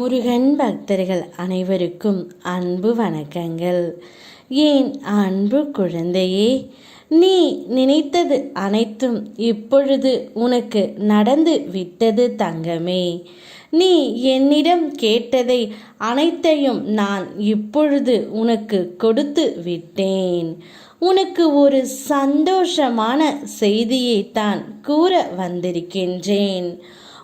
முருகன் பக்தர்கள் அனைவருக்கும் அன்பு வணக்கங்கள். ஏன் அன்பு குழந்தையே நீ நினைத்தது அனைத்தும் இப்பொழுது உனக்கு நடந்து விட்டது தங்கமே. நீ என்னிடம் கேட்டதை அனைத்தையும் நான் இப்பொழுது உனக்கு கொடுத்து விட்டேன். உனக்கு ஒரு சந்தோஷமான செய்தியை தான் கூற வந்திருக்கின்றேன்.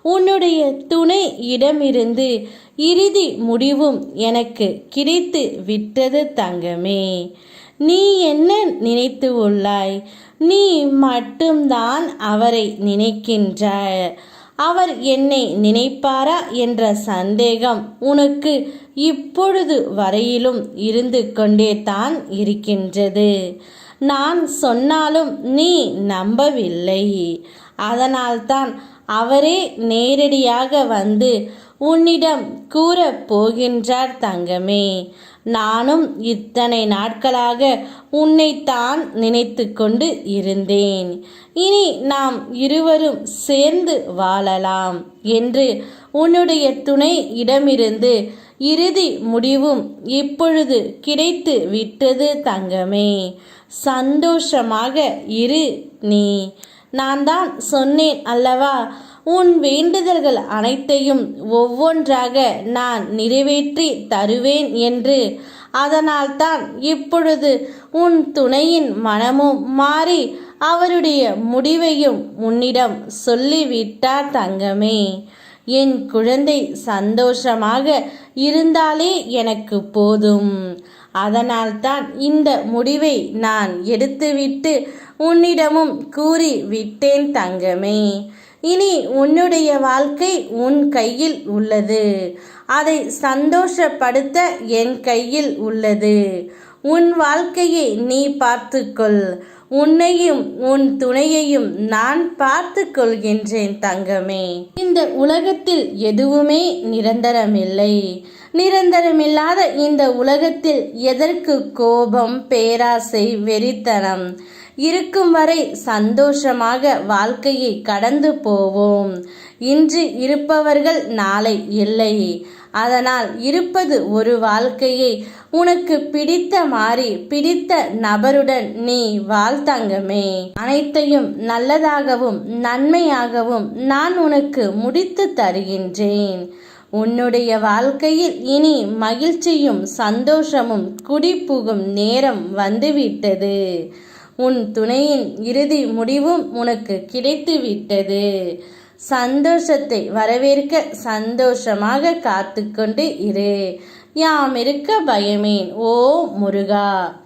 உன்னுடைய துணை இடமிருந்து இறுதி முடிவும் எனக்கு கிடைத்து விட்டது தங்கமே. நீ என்ன நினைத்து உள்ளாய்? நீ மட்டும்தான் அவரை நினைக்கின்றாய். அவர் என்னை நினைப்பாரா என்ற சந்தேகம் உனக்கு இப்பொழுது வரையிலும் இருந்து கொண்டே தான் இருக்கின்றது. நான் சொன்னாலும் நீ நம்பவில்லை. அதனால்தான் அவரே நேரடியாக வந்து உன்னிடம் கூறப் போகின்றார் தங்கமே. நானும் இத்தனை நாட்களாக உன்னைத்தான் நினைத்து கொண்டு இருந்தேன். இனி நாம் இருவரும் சேர்ந்து வாழலாம் என்று உன்னுடைய துணை இடமிருந்து இறுதி முடிவும் இப்பொழுது கிடைத்து விட்டது தங்கமே. சந்தோஷமாக இரு நீ. நான் தான் சொன்னேன் அல்லவா? உன் வேண்டுதல்கள் அனைத்தையும் ஒவ்வொன்றாக நான் நிறைவேற்றி தருவேன் என்று. அதனால்தான் இப்பொழுது உன் துணையின் மனமும் மாறி அவருடைய முடிவையும் உன்னிடம் சொல்லிவிட்டார் தங்கமே. என் குழந்தை சந்தோஷமாக இருந்தாலே எனக்கு போதும். அதனால்தான் இந்த முடிவை நான் எடுத்துவிட்டு உன்னிடமும் கூறி விட்டேன் தங்கமே. இனி உன்னுடைய வாழ்க்கை உன் கையில் உள்ளது. அதை சந்தோஷப்படுத்த என் கையில் உள்ளது. உன் வாழ்க்கையை நீ பார்த்துக்கொள். உன்னையும் உன் துணையையும் நான் பார்த்து கொள்கின்றேன் தங்கமே. இந்த உலகத்தில் எதுவுமே நிரந்தரமில்லை. நிரந்தரமில்லாத இந்த உலகத்தில் எதற்கு கோபம் பேராசை வெறித்தனம்? இருக்கும் வரை சந்தோஷமாக வாழ்க்கையை கடந்து போவோம். இன்று இருப்பவர்கள் நாளை இல்லை. அதனால் இருப்பது ஒரு வாழ்க்கையை. உனக்கு பிடித்த மாறி பிடித்த நபருடன் நீ வாழ்த்தங்கமே அனைத்தையும் நல்லதாகவும் நன்மையாகவும் நான் உனக்கு முடித்து தருகின்றேன். உன்னுடைய வாழ்க்கையில் இனி மகிழ்ச்சியும் சந்தோஷமும் குடிபுகும் நேரம் வந்துவிட்டது. உன் துணையின் இறுதி முடிவும் உனக்கு கிடைத்து விட்டது சந்தோஷத்தை வரவேற்க சந்தோஷமாக காத்து கொண்டு இரு. யாம் இருக்க பயமேன் ஓ முருகா.